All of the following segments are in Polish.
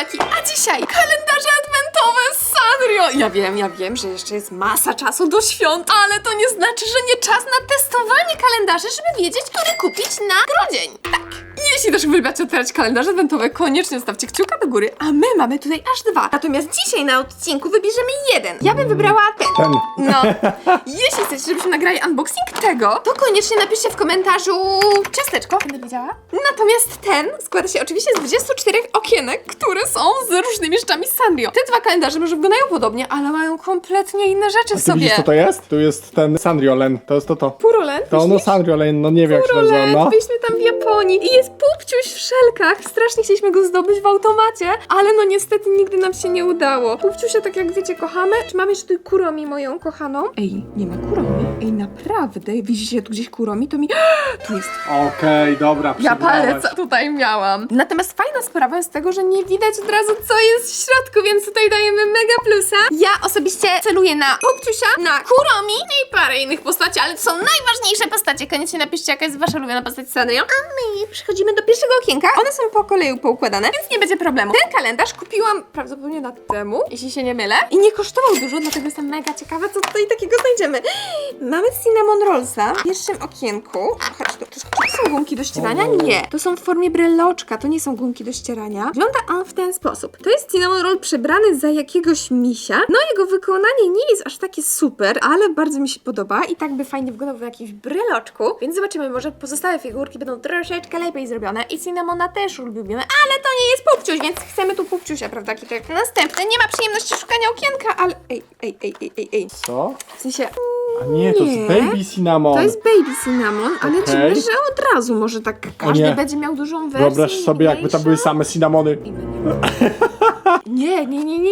a dzisiaj kalendarze adwentowe z Sanrio. Ja wiem, ja wiem, że jeszcze jest masa czasu do świąt, ale to nie znaczy, że nie czas na testowanie kalendarzy, żeby wiedzieć, który kupić na grudzień. Tak. Jeśli też uwielbiacie otwierać kalendarze adwentowe, koniecznie stawcie kciuka do góry, a my mamy tutaj aż dwa. Natomiast dzisiaj na odcinku wybierzemy jeden. Ja bym wybrała ten. Ten. No, jeśli chcecie, żebyśmy nagrali unboxing tego, to koniecznie napiszcie w komentarzu ciasteczko. Będę wiedziała. Natomiast ten składa się oczywiście z 24 okienek, które są z różnymi rzeczami z Sanrio. Te dwa kalendarze może wyglądają podobnie, ale mają kompletnie inne rzeczy w Ty sobie. widzisz co to jest? Tu jest ten Sanriolen. To jest to to. Purolen? To no myślisz? Sanriolen, no nie wiem jak się nazywa, Purolen, no. byliśmy tam w Japonii i jest pupciuś w szelkach. Strasznie chcieliśmy go zdobyć w automacie, ale no niestety nigdy nam się nie udało. Pupciusia, tak jak wiecie, kochamy. Czy mamy jeszcze tu Kuromi, moją kochaną? Ej, nie ma Kuromi. Ej, naprawdę? Widzicie tu gdzieś Kuromi? To mi... Tu jest Okej, dobra, ja przebrałaś. palec tutaj miałam. Natomiast fajna sprawa jest tego, że nie widać od razu, co jest w środku, więc tutaj dajemy mega plusa. Ja osobiście celuję na Pupciusia, na Kuromi no i parę innych postaci, ale to są najważniejsze postacie. Koniecznie napiszcie, jaka jest wasza ulubiona postać Sanrio. A my przechodzimy do pierwszego okienka. One są po kolei poukładane, więc nie będzie problemu. Ten kalendarz kupiłam prawdopodobnie lat temu, jeśli się nie mylę. I nie kosztował dużo, dlatego jestem mega ciekawa, co tutaj takiego znajdziemy. Mamy cinnamon rollsa w pierwszym okienku. Chodź tu. To, są gumki do ścierania? Nie. To są w formie breloczka, to nie są gumki do ścierania. Wygląda on w ten sposób. To jest cinnamon roll przebrany za jakiegoś misia. No jego wykonanie nie jest aż takie super, ale bardzo mi się podoba i tak by fajnie wyglądał w jakimś breloczku. Więc zobaczymy, może pozostałe figurki będą troszeczkę lepiej zrobione i cinnamona też lubimy, ale to nie jest pupciuś, więc chcemy tu pupciusia, prawda, Kitek? Następny. Nie ma przyjemności szukania okienka, ale... Ej, ej, ej, ej, ej, ej. Co? W sensie... A nie, to jest baby cinnamon. To jest baby cinnamon, ale Okej. dziwne, że od razu może tak każdy będzie miał dużą wersję. Wyobraź sobie, jakby tam były same cinnamony. Nie, nie, nie, nie,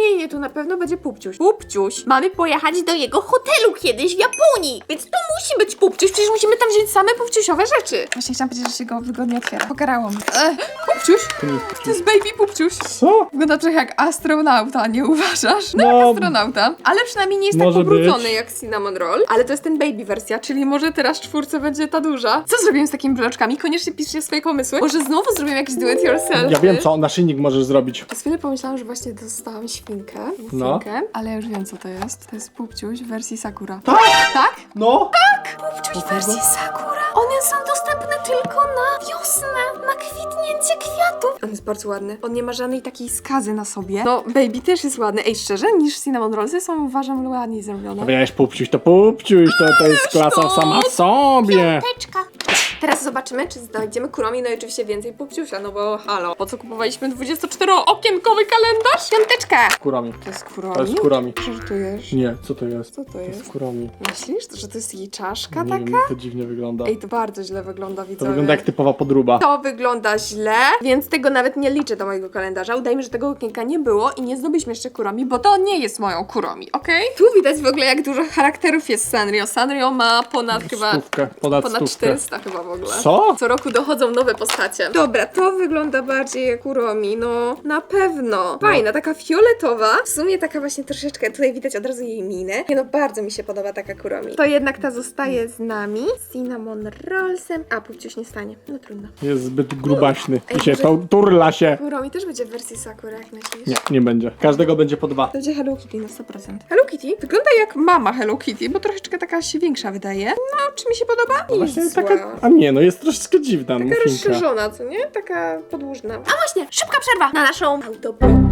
nie, nie, tu na pewno będzie Pupciuś. Pupciuś! Mamy pojechać do jego hotelu kiedyś w Japonii, więc to musi być Pupciuś, przecież musimy tam wziąć same Pupciusiowe rzeczy. Właśnie chciałam powiedzieć, że się go wygodnie otwiera. Pokarało mnie. Ech, Pupciuś! To To jest baby Pupciuś. Co? Wygląda trochę jak astronauta, nie uważasz? No, No, jak astronauta. Ale przynajmniej nie jest tak może pobrudzony być. jak Cinnamon Roll. Ale to jest ten baby wersja, czyli może teraz czwórce będzie ta duża. Co zrobimy z takimi bloczkami? Koniecznie piszcie swoje pomysły. Może znowu zrobimy jakiś do it yourself. Ja wiem co, naszyjnik możesz zrobić. Przez chwilę pomyślałam, że właśnie dostałam świnkę. No. Świnkę, ale ja już wiem co to jest. To jest pupciuś w wersji Sakura. Tak? Tak? No. Pupciuś w wersji Sakura. One są dostępne tylko na wiosnę, na kwitnięcie kwiatów. On jest bardzo ładny. On nie ma żadnej takiej skazy na sobie. No, baby też jest ładny. Ej, szczerze, niż cinnamon rollsy są uważam ładniej zrobione. Wiesz, pupciuś to pupciuś, to, to jest klasa sama w sobie. Piąteczka. Teraz zobaczymy, czy znajdziemy kuromi, no i oczywiście więcej pupciusia, no bo halo. Po co kupowaliśmy 24-okienkowy kalendarz? Piąteczka. Kurami. To jest kuromi? To jest kurami. Żartujesz? Nie, co to jest? Co to To jest? jest kurami. Myślisz, że to jest jej czaszka Nie taka? wiem, to dziwnie wygląda. Ej, to bardzo źle wygląda, To widzowie. wygląda jak typowa podruba. To wygląda źle, więc tego nawet nie liczę do mojego kalendarza. Udajmy, że tego okienka nie było i nie zdobyliśmy jeszcze kuromi, bo to nie jest moją kuromi, okej? Tu widać w ogóle, jak dużo charakterów jest Sanrio. Sanrio ma ponad chyba... Stówkę, ponad, Ponad stówkę. 400 chyba w ogóle. Co? Co roku dochodzą nowe postacie. Dobra, to wygląda bardziej jak Kuromi, no na pewno. Fajna, taka fioletowa. W sumie taka właśnie troszeczkę, tutaj widać od razu jej minę. Nie no, bardzo mi się podoba taka Kuromi. To jednak ta zostaje z nami. Z Cinnamon Rollsem. A, Pupciuś nie stanie. No trudno. Jest zbyt grubaśny. Ej, I się może- turla się. Kuromi też będzie w wersji Sakura, jak myślisz? Nie, nie będzie. Każdego będzie po dwa. To będzie Hello Kitty na 100%. Hello Kitty wygląda jak mama Hello Kitty, bo troszeczkę taka się większa wydaje. No, czy mi się podoba? Nie Właśnie jest taka. zła. A nie, no jest troszeczkę dziwna Taka mufinka. rozszerzona, co nie? Taka podłużna. A właśnie, szybka przerwa na naszą autopromotion.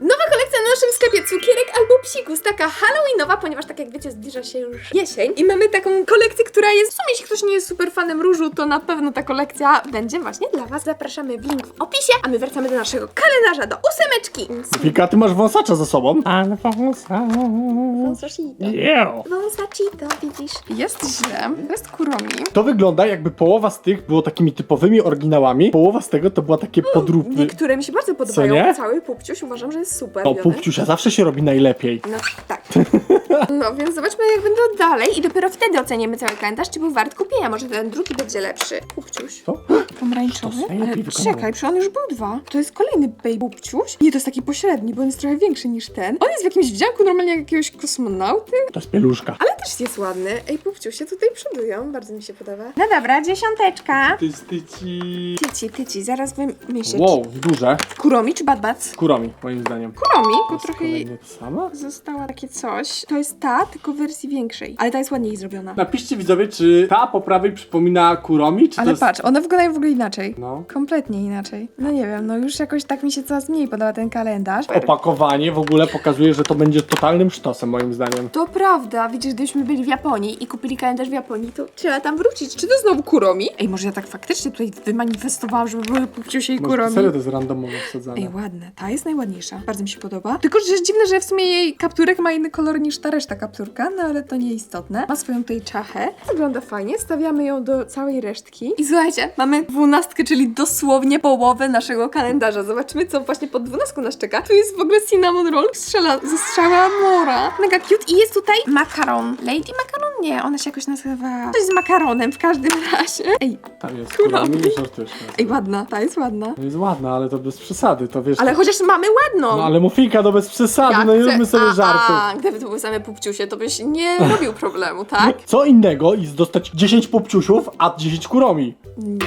Nowa kolekcja na naszym sklepie cukierek albo psikus, taka halloweenowa, ponieważ tak jak wiecie zbliża się już jesień i mamy taką kolekcję, która jest, w sumie jeśli ktoś nie jest super fanem różu, to na pewno ta kolekcja będzie właśnie dla was. Zapraszamy w link w opisie, a my wracamy do naszego kalendarza, do ósemeczki. Mufinka, ty masz wąsacza za sobą. Ale wąsa. Wąsacito. Yeah. Wąsacito, widzisz? Jest źle, to jest kuromi. To wygląda jakby połowa z tych było takimi typowymi oryginałami, połowa z tego to była takie podróbki. Niektóre mi się bardzo podobają. nie? Cały pupciuś uważam, że jest super. To wiemy. pupciusia zawsze się robi najlepiej. No tak. No więc zobaczmy jak będą dalej i dopiero wtedy oceniemy cały kalendarz, czy był wart kupienia. Może ten drugi będzie lepszy. Pupciuś. Co? Pomarańczowy? To najlepiej czekaj, przecież on już był dwa. To jest kolejny baby pupciuś? Nie, to jest taki pośredni, bo on jest trochę większy niż ten. On jest w jakimś wdzianku normalnie jak jakiegoś kosmonauty. To jest pieluszka. Ale też jest ładny. Ej, pupciusie tutaj przodują, bardzo mi się podoba. No dobra, dziesiąteczka. Ty styci. Tyci, tyci, zaraz wymyślę. Wow, duże. Kuromi czy Bad Bats? Kuromi, moim zdaniem. Kuromi, bo Jest trochę jej samo? została takie coś. To jest ta, tylko w wersji większej. Ale ta jest ładniej zrobiona. Napiszcie widzowie, czy ta po prawej przypomina Kuromi, czy to Ale jest... patrz, one wyglądają w ogóle inaczej. No. Kompletnie inaczej. No nie wiem, no już jakoś tak mi się coraz mniej podoba ten kalendarz. Opakowanie w ogóle pokazuje, że to będzie totalnym sztosem, moim zdaniem. To prawda, widzisz, gdybyśmy byli w Japonii i kupili kalendarz w Japonii, to trzeba tam wrócić. Czy to znowu Kuromi? Ej, może ja tak faktycznie tutaj wymanifestowałam, żeby były pupciusie i Może Kuromi. serio to jest randomowo wsadzane. Ej, ładne. Ta jest najładniejsza. Bardzo mi się podoba. Tylko, że jest dziwne, że w sumie jej kapturek ma inny kolor niż ta reszta kapturka, no ale to nieistotne. Ma swoją tutaj czachę. Wygląda fajnie. Stawiamy ją do całej resztki. I słuchajcie, mamy dwunastkę, czyli dosłownie połowę naszego kalendarza. Zobaczymy, co właśnie pod dwunastką nas czeka. Tu jest w ogóle cinnamon roll. Strzela ze strzała mora. Mega cute. I jest tutaj makaron. Lady makaron? Nie, ona się jakoś nazywa... Coś z makaronem w każdym razie. Ej, Tam jest Kuromi. Kuromi, żartujesz. ej, ładna. Ta jest ładna. To jest ładna, ale to bez przesady, to wiesz... Ale chociaż mamy ładną. No ale Mufika, to bez przesady, no nie chcę- róbmy sobie a, żartów. A, gdyby to były same pupciusie, to byś nie robił problemu, tak? Co innego jest dostać 10 popciusiów, a 10 kuromi. Nie.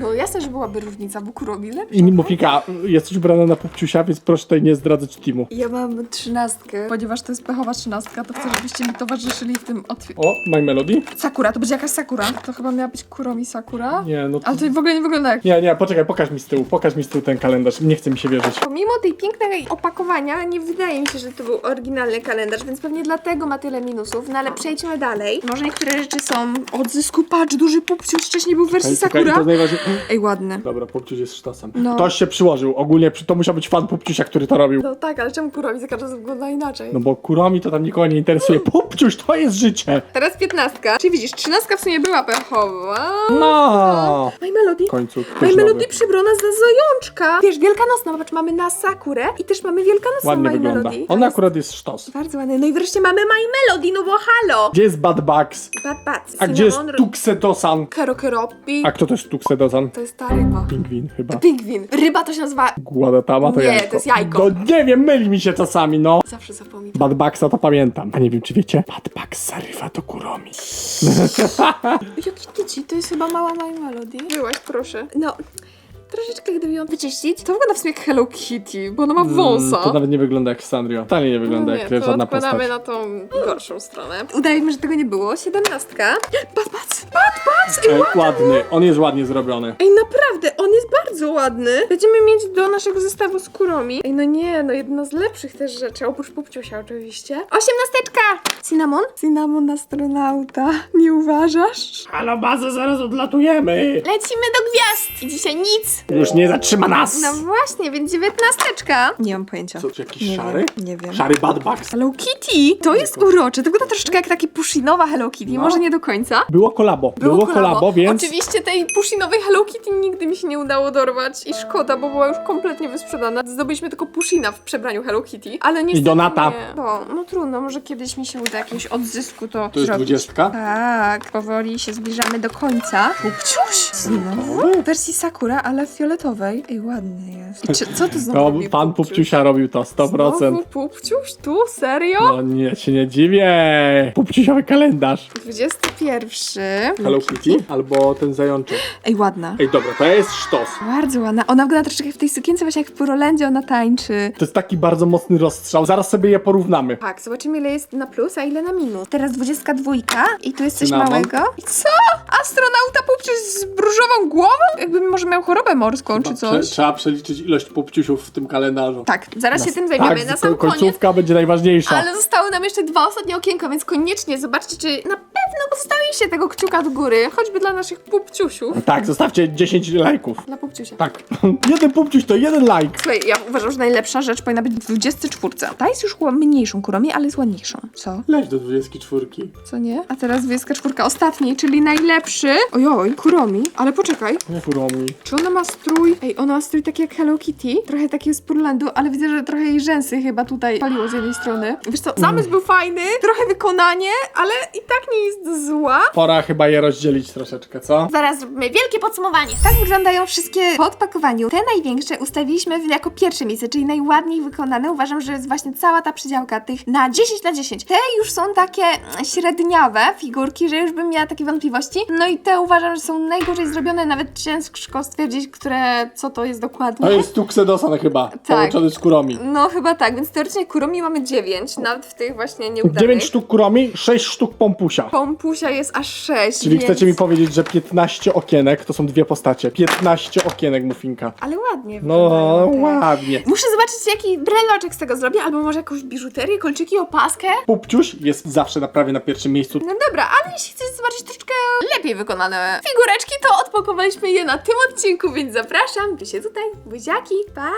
No jasne, że byłaby różnica, bo kurobi lepsza. I Mufika, jesteś ubrana na popciusia, więc proszę tutaj nie zdradzać teamu. Ja mam trzynastkę. Ponieważ to jest pechowa trzynastka, to chcę, żebyście mi towarzyszyli w tym otwie... O, My Melody? Sakura, to będzie jakaś Sakura. To chyba miała być Kuromi Sakura. Nie, no to... Ale to w ogóle nie wygląda jak... Nie, nie, poczekaj, pokaż mi z tyłu, pokaż mi z tyłu ten kalendarz, nie chce mi się wierzyć. Pomimo tej pięknej opakowania, nie wydaje mi się, że to był oryginalny kalendarz, więc pewnie dlatego ma tyle minusów. No ale przejdźmy dalej. Może niektóre rzeczy są odzysku, patrz, duży pupciuś, wcześniej był w wersji Czekaj, czekaj, i to Sakura. najważniejsze... Ej, ładny. Dobra, popciuś jest sztosem. No. Ktoś się przyłożył, ogólnie przy- to musiał być fan popciusia, który to robił. No tak, ale czemu kurowi za każdym razem wygląda inaczej? No bo kuromi to tam nikogo nie interesuje. Popciuś to jest życie! Teraz piętnastka. Czy widzisz, trzynastka w sumie była pechowa. No! My Melody. W końcu My Melody nowy. przybrona za zajączka. Wiesz, wielkanocna, zobacz, mamy na Sakurę i też mamy wielkanocną Ładnie My wygląda. Melody. Jest akurat jest sztos. Bardzo ładny. No i wreszcie mamy My Melody, no bo halo. Gdzie jest Bad Bugs? Bad Bats, A gdzie jest Tuxedosan? Kerokeropi. A kto to jest Tuxedosan? To jest ta ryba. Pingwin chyba. Pingwin. Ryba to się nazywa... Guadatama to Nie, jajko. to jest jajko. No nie wiem, myli mi się czasami, no. Zawsze zapominam. Bad Bugsa to pamiętam. A nie wiem, czy wiecie? Bad Bugs zarywa do kuromi. Jaki tyci, to jest chyba mała My Melody. Byłaś, proszę. No... Troszeczkę gdyby ją wyczyścić, to wygląda w sumie jak Hello Kitty, bo ona ma wąsa. Mm, to nawet nie wygląda jak Sanrio. Wcale nie wygląda No jak nie, to żadna odkładamy postać. na tą gorszą stronę. Udaje mi, że tego nie było. Siedemnastka. Bad Bats! Bad Bats! Ej, Ej, ładny! ładny. On jest ładnie zrobiony. Ej, naprawdę, on jest bardzo ładny. Będziemy mieć do naszego zestawu z kuromi. Ej, no nie, no jedna z lepszych też rzeczy, oprócz pupciusia oczywiście. Osiemnasteczka! Cinnamon? Cinnamon astronauta, nie uważasz? Halo, bazę, zaraz odlatujemy. Lecimy do gwiazd! I dzisiaj nic! Już nie zatrzyma nas. No właśnie, więc dziewiętnasteczka. Nie mam pojęcia. Co, czy jakiś Nie szary? wiem, nie wiem. Szary Bad Bugs. Hello Kitty! To jest urocze. To wygląda troszeczkę jak taki pushinowa Hello Kitty. No. Może nie do końca. Było kolabo. Było, kolabo, więc... Oczywiście tej pushinowej Hello Kitty nigdy mi się nie udało dorwać i szkoda, bo była już kompletnie wysprzedana. Zdobyliśmy tylko pushina w przebraniu Hello Kitty, ale niestety Donata. nie. No, no trudno, może kiedyś mi się uda jakiegoś odzysku to To jest zrobić. dwudziestka? Tak, powoli się zbliżamy do końca. Pupciuś! Znowu? W wersji Sakura, ale w fioletowej. Ej, ładny jest. I czy, co to znowu To robi pan? Pupciusia robił to, 100%. Znowu Pupciuś? Tu? Serio? No nie, się nie dziwię. Pupciusiowy kalendarz. 21. Hello Kitty? Albo ten zajączek. Ej, ładna. Ej, dobra, to jest sztos. Bardzo ładna. Ona wygląda troszeczkę w tej sukience, właśnie jak w Purolandzie ona tańczy. To jest taki bardzo mocny rozstrzał. Zaraz sobie je porównamy. Tak, zobaczymy ile jest na plus, a ile na minus. Teraz 22 i tu jest coś Cynamon. małego. I co? Astronauta pupciuś z różową głową? Jakby może miał chorobę morską czy coś. trzeba przeliczyć ilość popciusiów w tym kalendarzu. Tak, zaraz się Na- tym zajmiemy. tak, na sam ko- koniec końcówka będzie najważniejsza. Ale zostały nam jeszcze dwa ostatnie okienka, więc koniecznie zobaczcie, czy na no zostawiliście tego kciuka do góry, choćby dla naszych pupciusiów. Tak, zostawcie 10 lajków. Dla pupciusia. Tak. jeden pupciuś to jeden like. Słuchaj, ja uważam, że najlepsza rzecz powinna być w 24. Ta jest już mniejszą kuromi, ale jest ładniejszą. Co? Leć do 24. Co nie? A teraz 24 ostatniej, czyli najlepszy. Ojoj, kuromi. Ale poczekaj, Nie furomi. czy ona ma strój? Ej, ona ma strój taki jak Hello Kitty. Trochę taki z Purlandu, ale widzę, że trochę jej rzęsy chyba tutaj paliło z jednej strony. Wiesz co, zamysł był fajny, trochę wykonanie, ale i tak nie jest zła. Pora chyba je rozdzielić troszeczkę, co? Zaraz zrobimy wielkie podsumowanie. Tak wyglądają wszystkie po odpakowaniu. Te największe ustawiliśmy w- jako pierwsze miejsce, czyli najładniej wykonane. Uważam, że jest właśnie cała ta przedziałka tych na 10 na 10. Te już są takie mm, średniawe figurki, że już bym miała takie wątpliwości. No i te uważam, że są najgorzej zrobione, nawet ciężko stwierdzić, które, co to jest dokładnie. To jest tu Xedosan chyba, połączony z kuromi. No chyba tak, więc teoretycznie kuromi mamy 9, nawet w tych właśnie nieudanych. 9 sztuk kuromi, 6 sztuk pompusia. Pompusia jest aż 6, Czyli więc... chcecie mi powiedzieć, że 15 okienek to są dwie postacie. 15 okienek muffinka. Ale ładnie No, wyglądają te. ładnie. Muszę zobaczyć, jaki breloczek z tego zrobię, albo może jakąś biżuterię, kolczyki, opaskę. Pupciuś jest zawsze na prawie na pierwszym miejscu. No dobra, ale jeśli chcecie zobaczyć troszeczkę lepiej wykonane figureczki, to odpakowaliśmy je na tym odcinku, więc zapraszam, wy się tutaj, buziaki, pa!